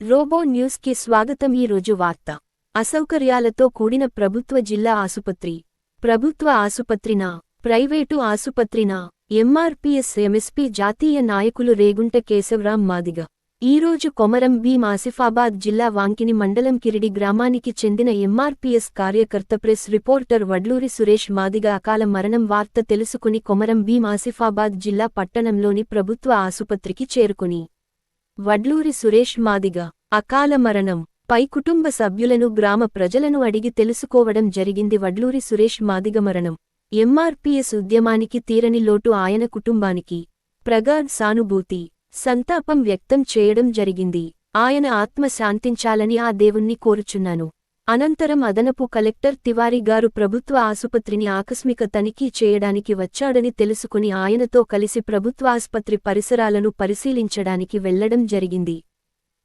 Robo న్యూస్కి స్వాగతం ఈ రోజు వార్త. అసౌకర్యాలతో కూడిన ప్రభుత్వ జిల్లా ఆసుపత్రి. ప్రభుత్వ ఆసుపత్రినా ప్రైవేటు ఆసుపత్రినా ఎంఆర్పీఎస్ ఎంఎస్పీ జాతీయ నాయకులు రేగుంట కేశవరాం మాదిగ. ఈరోజు కొమరం భీం ఆసిఫాబాద్ జిల్లా వాంకిని మండలం కిరిడి గ్రామానికి చెందిన ఎంఆర్పీఎస్ కార్యకర్త ప్రెస్ రిపోర్టర్ వడ్లూరి సురేష్ మాదిగ అకాల మరణం వార్త తెలుసుకుని కొమరం భీం ఆసిఫాబాద్ జిల్లా పట్టణంలోని ప్రభుత్వ ఆసుపత్రికి చేరుకుని వడ్లూరి సురేష్ మాదిగ అకాల మరణం పై కుటుంబ సభ్యులను గ్రామ ప్రజలను అడిగి తెలుసుకోవడం జరిగింది వడ్లూరి సురేష్ మాదిగ మరణం. ఎంఆర్పీఎస్ ఉద్యమానికి తీరని లోటు ఆయన కుటుంబానికి. ప్రగాఢ్ సానుభూతి సంతాపం వ్యక్తం చేయడం జరిగింది. ఆయన ఆత్మ శాంతించాలని ఆ దేవుణ్ణి కోరుచున్నాను. అనంతరం అదనపు కలెక్టర్ తివారీ గారు ప్రభుత్వ ఆసుపత్రిని ఆకస్మిక తనిఖీ చేయడానికి వచ్చాడని తెలుసుకుని ఆయనతో కలిసి ప్రభుత్వాసుపత్రి పరిసరాలను పరిశీలించడానికి వెళ్ళడం జరిగింది.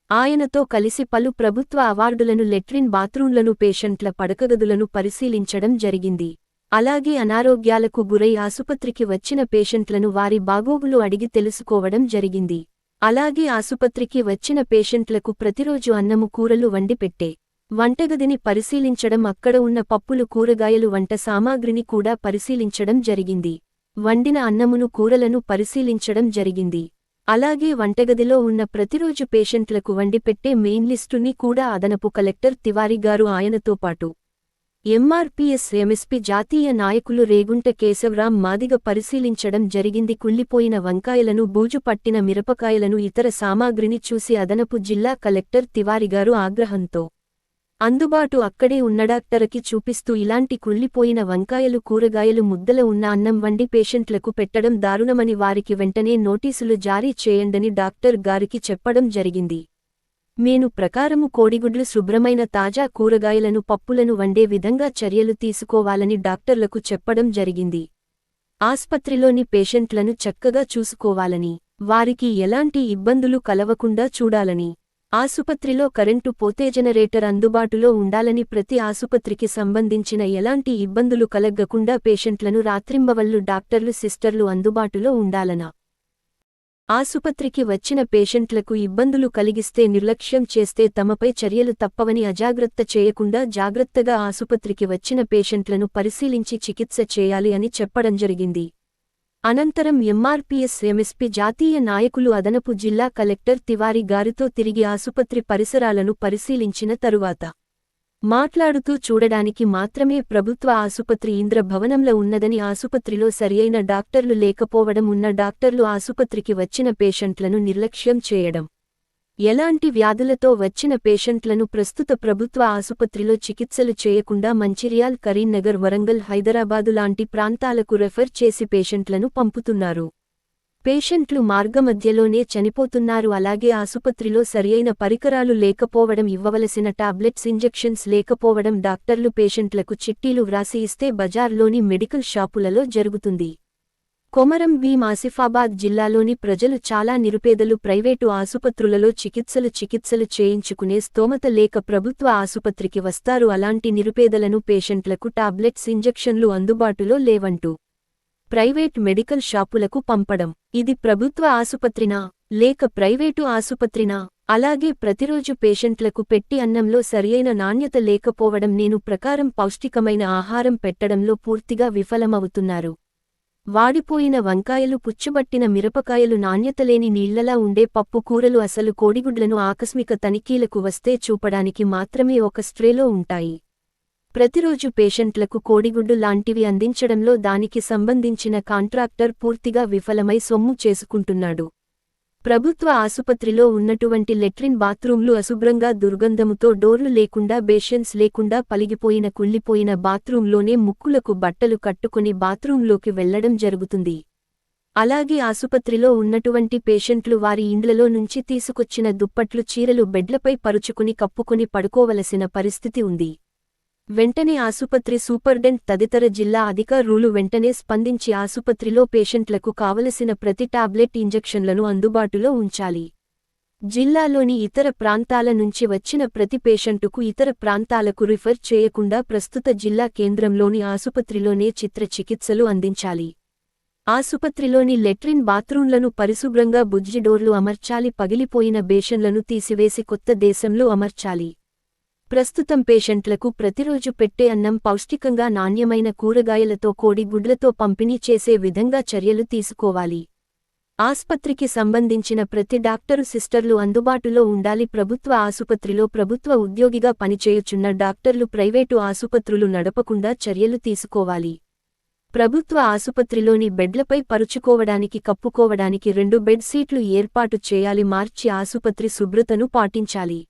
ఆయనతో కలిసి పలు ప్రభుత్వ అవార్డులను లెట్రిన్ బాత్రూంలను పేషెంట్ల పడకగదులను పరిశీలించడం జరిగింది. అలాగే అనారోగ్యాలకు గురై ఆసుపత్రికి వచ్చిన పేషెంట్లను వారి బాగోగులు అడిగి తెలుసుకోవడం జరిగింది. అలాగే ఆసుపత్రికి వచ్చిన పేషెంట్లకు ప్రతిరోజు అన్నము కూరలు వండిపెట్టే వంటగదిని పరిశీలించడం అక్కడ ఉన్న పప్పులు కూరగాయలు వంట సామాగ్రిని కూడా పరిశీలించడం జరిగింది. వండిన అన్నమును కూరలను పరిశీలించడం జరిగింది. అలాగే వంటగదిలో ఉన్న ప్రతిరోజు పేషెంట్లకు వండిపెట్టే మెయిన్ లిస్టుని కూడా అదనపు కలెక్టర్ తివారీ గారు ఆయనతో పాటు ఎంఆర్పీఎస్ ఎంఎస్పీ జాతీయ నాయకులు రేగుంట కేశవరాం మాదిగ పరిశీలించడం జరిగింది. కుళ్ళిపోయిన వంకాయలను బూజు పట్టిన మిరపకాయలను ఇతర సామాగ్రిని చూసి అదనపు జిల్లా కలెక్టర్ తివారిగారు ఆగ్రహంతో అందుబాటు అక్కడే ఉన్నడాక్టరకి చూపిస్తూ ఇలాంటి కుళ్ళిపోయిన వంకాయలు కూరగాయలు ముద్దల ఉన్న అన్నం వండి పేషెంట్లకు పెట్టడం దారుణమని వారికి వెంటనే నోటీసులు జారీ చేయండని డాక్టర్ గారికి చెప్పడం జరిగింది. మేను ప్రకారము కోడిగుడ్లు శుభ్రమైన తాజా కూరగాయలను పప్పులను వండే విధంగా చర్యలు తీసుకోవాలని డాక్టర్లకు చెప్పడం జరిగింది. ఆస్పత్రిలోని పేషెంట్లను చక్కగా చూసుకోవాలని వారికి ఎలాంటి ఇబ్బందులు కలవకుండా చూడాలని. ఆసుపత్రిలో కరెంటు పోతే జనరేటర్ అందుబాటులో ఉండాలని ప్రతి ఆసుపత్రికి సంబంధించిన ఎలాంటి ఇబ్బందులు కలగ్గకుండా పేషెంట్లను రాత్రింబవళ్ళు డాక్టర్లు సిస్టర్లు అందుబాటులో ఉండాలనా. ఆసుపత్రికి వచ్చిన పేషెంట్లకు ఇబ్బందులు కలిగిస్తే నిర్లక్ష్యం చేస్తే తమపై చర్యలు తప్పవని అజాగ్రత్త చేయకుండా జాగ్రత్తగా ఆసుపత్రికి వచ్చిన పేషెంట్లను పరిశీలించి చికిత్స చేయాలి అని చెప్పడం జరిగింది. అనంతరం ఎంఆర్పీఎస్ ఎంఎస్పీ జాతీయ నాయకులు అదనపు జిల్లా కలెక్టర్ తివారి గారితో తిరిగి ఆసుపత్రి పరిసరాలను పరిశీలించిన తరువాత మాట్లాడుతూ చూడడానికి మాత్రమే ప్రభుత్వ ఆసుపత్రి ఇంద్ర భవనంలో ఉన్నదని ఆసుపత్రిలో సరియైన డాక్టర్లు లేకపోవడం ఉన్న డాక్టర్లు ఆసుపత్రికి వచ్చిన పేషెంట్లను నిర్లక్ష్యం చేయడం ఎలాంటి వ్యాధులతో వచ్చిన పేషెంట్లను ప్రస్తుత ప్రభుత్వ ఆసుపత్రిలో చికిత్సలు చేయకుండా మంచిర్యాల్ కరీంనగర్ వరంగల్ హైదరాబాదు లాంటి ప్రాంతాలకు రెఫర్ చేసి పేషెంట్లను పంపుతున్నారు. పేషెంట్లు మార్గమధ్యలోనే చనిపోతున్నారు. అలాగే ఆసుపత్రిలో సరియైన పరికరాలు లేకపోవడం ఇవ్వవలసిన టాబ్లెట్స్ ఇంజెక్షన్స్ లేకపోవడం డాక్టర్లు పేషెంట్లకు చిట్టీలు వ్రాసి ఇస్తే బజార్లోని మెడికల్ షాపులలో జరుగుతుంది. కొమరం భీం ఆసిఫాబాద్ జిల్లాలోని ప్రజలు చాలా నిరుపేదలు ప్రైవేటు ఆసుపత్రులలో చికిత్సలు చికిత్సలు చేయించుకునే స్తోమత లేక ప్రభుత్వ ఆసుపత్రికి వస్తారు. అలాంటి నిరుపేదలను పేషెంట్లకు టాబ్లెట్స్ ఇంజెక్షన్లు అందుబాటులో లేవంటూ ప్రైవేట్ మెడికల్ షాపులకు పంపడం. ఇది ప్రభుత్వ ఆసుపత్రినా లేక ప్రైవేటు ఆసుపత్రినా అలాగే ప్రతిరోజు పేషెంట్లకు పెట్టి అన్నంలో సరియైన నాణ్యత లేకపోవడం నేను ప్రకారం పౌష్టికమైన ఆహారం పెట్టడంలో పూర్తిగా విఫలమవుతున్నారు. వాడిపోయిన వంకాయలు పుచ్చుబట్టిన మిరపకాయలు నాణ్యతలేని నీళ్ళలా ఉండే పప్పు కూరలు అసలు కోడిగుడ్లను ఆకస్మిక తనిఖీలకు వస్తే చూపడానికి మాత్రమే ఒక స్ట్రేలో ఉంటాయి. ప్రతిరోజు పేషెంట్లకు కోడిగుడ్డు లాంటివి అందించడంలో దానికి సంబంధించిన కాంట్రాక్టర్ పూర్తిగా విఫలమై సొమ్ము చేసుకుంటున్నాడు. ప్రభుత్వ ఆసుపత్రిలో ఉన్నటువంటి లెట్రిన్ బాత్రూంలు అశుభ్రంగా దుర్గంధముతో డోర్లు లేకుండా బేషన్స్ లేకుండా పలిగిపోయిన కుళ్ళిపోయిన బాత్రూంలోనే ముక్కులకు బట్టలు కట్టుకుని బాత్రూంలోకి వెళ్ళడం జరుగుతుంది. అలాగే ఆసుపత్రిలో ఉన్నటువంటి పేషెంట్లు వారి ఇండ్లలో నుంచి తీసుకొచ్చిన దుప్పట్లు చీరలు బెడ్లపై పరుచుకుని కప్పుకుని పడుకోవలసిన పరిస్థితి ఉంది. వెంటనే ఆసుపత్రి సూపర్డెంట్ తదితర జిల్లా అధికారులు వెంటనే స్పందించి ఆసుపత్రిలో పేషెంట్లకు కావలసిన ప్రతి టాబ్లెట్ ఇంజెక్షన్లను అందుబాటులో ఉంచాలి. జిల్లాలోని ఇతర ప్రాంతాల నుంచి వచ్చిన ప్రతి పేషెంటుకు ఇతర ప్రాంతాలకు రిఫర్ చేయకుండా ప్రస్తుత జిల్లా కేంద్రంలోని ఆసుపత్రిలోనే చిత్ర చికిత్సలు అందించాలి. ఆసుపత్రిలోని లెట్రిన్ బాత్రూంలను పరిశుభ్రంగా బుజ్జిడోర్లు అమర్చాలి పగిలిపోయిన బేషన్లను తీసివేసి కొత్త దేశంలో అమర్చాలి. ప్రస్తుతం పేషెంట్లకు ప్రతిరోజు పెట్టే అన్నం పౌష్టికంగా నాణ్యమైన కూరగాయలతో కోడి గుడ్లతో పంపిణీ చేసే విధంగా చర్యలు తీసుకోవాలి. ఆస్పత్రికి సంబంధించిన ప్రతి డాక్టరు సిస్టర్లు అందుబాటులో ఉండాలి. ప్రభుత్వ ఆసుపత్రిలో ప్రభుత్వ ఉద్యోగిగా పనిచేయుచున్న డాక్టర్లు ప్రైవేటు ఆసుపత్రులు నడపకుండా చర్యలు తీసుకోవాలి. ప్రభుత్వ ఆసుపత్రిలోని బెడ్లపై పరుచుకోవడానికి కప్పుకోవడానికి రెండు బెడ్ సీట్లు ఏర్పాటు చేయాలి. మార్చి ఆసుపత్రి శుభ్రతను పాటించాలి.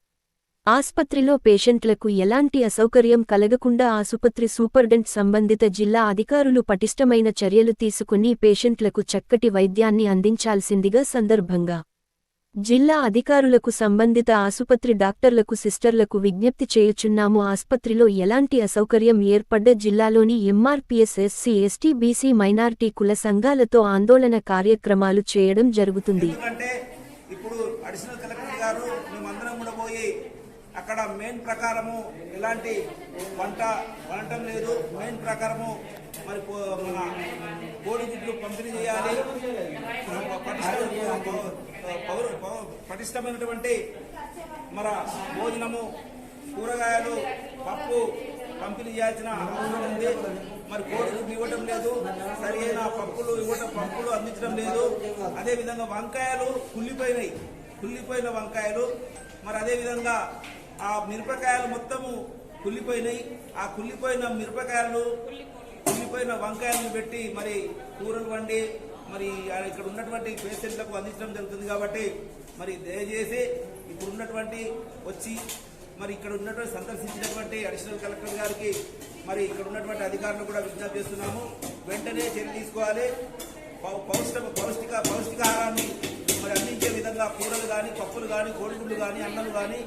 ఆస్పత్రిలో పేషెంట్లకు ఎలాంటి అసౌకర్యం కలగకుండా ఆసుపత్రి సూపర్డెంట్ సంబంధిత జిల్లా అధికారులు పటిష్టమైన చర్యలు తీసుకుని పేషెంట్లకు చక్కటి వైద్యాన్ని అందించాల్సిందిగా సందర్భంగా జిల్లా అధికారులకు సంబంధిత ఆసుపత్రి డాక్టర్లకు సిస్టర్లకు విజ్ఞప్తి చేయుచున్నాము. ఆస్పత్రిలో ఎలాంటి అసౌకర్యం ఏర్పడ్డ జిల్లాలోని MRPS SC ST BC minority కుల సంఘాలతో ఆందోళన కార్యక్రమాలు చేయడం జరుగుతుంది. ఇప్పుడు అడిషనల్ కలెక్టర్ గారు మేమందరం కూడా పోయి అక్కడ మెయిన్ ప్రకారము ఎలాంటి వంట వండటం లేదు. మెయిన్ ప్రకారము మరి పో- మన కోడిగుడ్లు పంపిణీ చేయాలి. పౌరు పటిష్టమైనటువంటి మన భోజనము కూరగాయలు పప్పు పంపిణీ చేయాల్సిన అవసరం ఉంది. మరి కోడిగుడ్లు ఇవ్వటం లేదు. సరైన పప్పులు ఇవ్వటం పప్పులు అందించడం లేదు. అదే విధంగా వంకాయలు కుళ్ళిపోయినాయి. కుళ్ళిపోయిన వంకాయలు. మరి అదే విధంగా ఆ మిరపకాయలు మొత్తము కుళ్ళిపోయినాయి. ఆ కుళ్ళిపోయిన మిరపకాయలు కుళ్ళిపోయిన వంకాయలను పెట్టి మరి కూరలు వండి మరి ఇక్కడ ఉన్నటువంటి పేషెంట్లకు అందించడం జరుగుతుంది కాబట్టి మరి దయచేసి ఇప్పుడు ఉన్నటువంటి వచ్చి మరి ఇక్కడ ఉన్నటువంటి సందర్శించినటువంటి అడిషనల్ కలెక్టర్ గారికి మరి ఇక్కడ ఉన్నటువంటి అధికారులు కూడా విజ్ఞప్తి చేస్తున్నాము. వెంటనే చర్య తీసుకోవాలి. పౌష్టిక పౌష్టిక పౌష్టికాహారాన్ని మరి అందించే విధంగా కూరలు కానీ పప్పులు కానీ కోడిగుడ్లు కానీ అన్నలు కానీ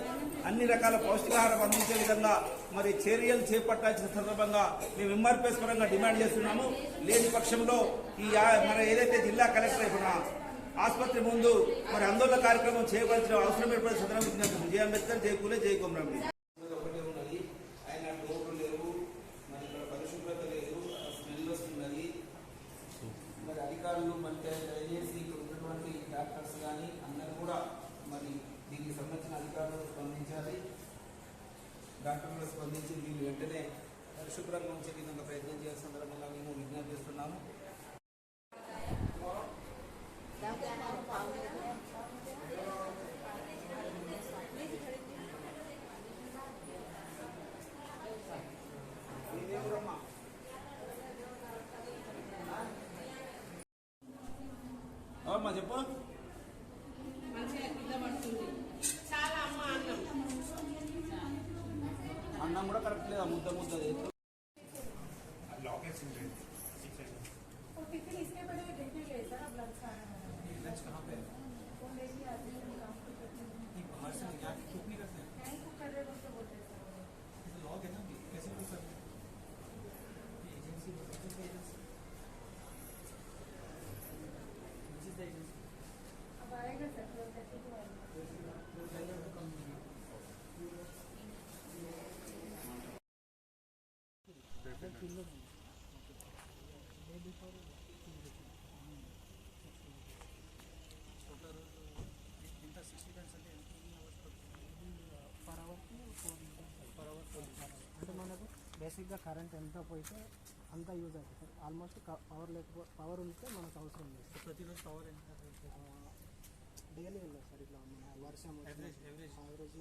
అన్ని రకాల పౌష్టికాహారం అందించే విధంగా మరి చర్యలు చేపట్టాల్సిన సందర్భంగా మేము ఎంఆర్పీఎస్ పరంగా డిమాండ్ చేస్తున్నాము. లేని పక్షంలో ఈ మన ఏదైతే జిల్లా కలెక్టర్ ఇప్పుడు ఆసుపత్రి ముందు మరి ఆందోళన కార్యక్రమం చేయవలసిన అవసరం ఏర్పడే సందర్భం జయ అంబేద్కర్ జయ కూలే జయ కొమరండి ఒకటే ఉన్నది ఆయన డోర్లు లేవు మరి ఇక్కడ పరిశుభ్రత లేదు స్మెల్ వస్తున్నది మరి అధికారులు మరి దయచేసి ఇక్కడ ఉన్నటువంటి డాక్టర్స్ కానీ అందరూ కూడా మరి దీనికి సంబంధించిన అధికారులు స్పందించాలి డాక్టర్లు స్పందించి దీన్ని వెంటనే పరిశుభ్రంగా ఉంచే విధంగా ప్రయత్నం చేసే సందర్భంగా మేము విజ్ఞప్తి చేస్తున్నాము. అమ్మా చెప్పు. అన్నం. కూడా కరెక్ట్ లేదా? ముద్ద ముద్ద सिक्स हंड्रेड ओके फिर इसके बदले डेढ़ सर अब लग బేసిక్గా కరెంట్ ఎంత పోయితే అంత యూజ్ అవుతుంది. సార్ ఆల్మోస్ట్ పవర్ లేకపో పవర్ ఉంటే మనకు అవసరం లేదు. ప్రతిరోజు పవర్ ఎంత డైలీ వెళ్ళదు సార్ ఇట్లా మన వర్షం average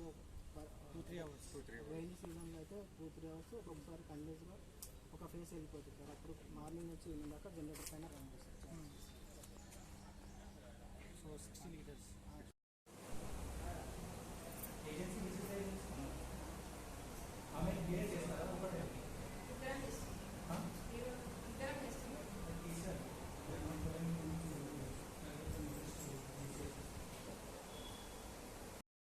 two three hours two three rainy సీజన్లో అయితే టూ త్రీ అవర్స్ ఒక్కొక్కసారి కంటిన్యూస్గా ఒక ఫేస్ వెళ్ళిపోతుంది సార్. అప్పుడు మార్నింగ్ నుంచి ఈవినింగ్ దాకా జనరేటర్ పైన రన్ చేస్తారు. So sixty litres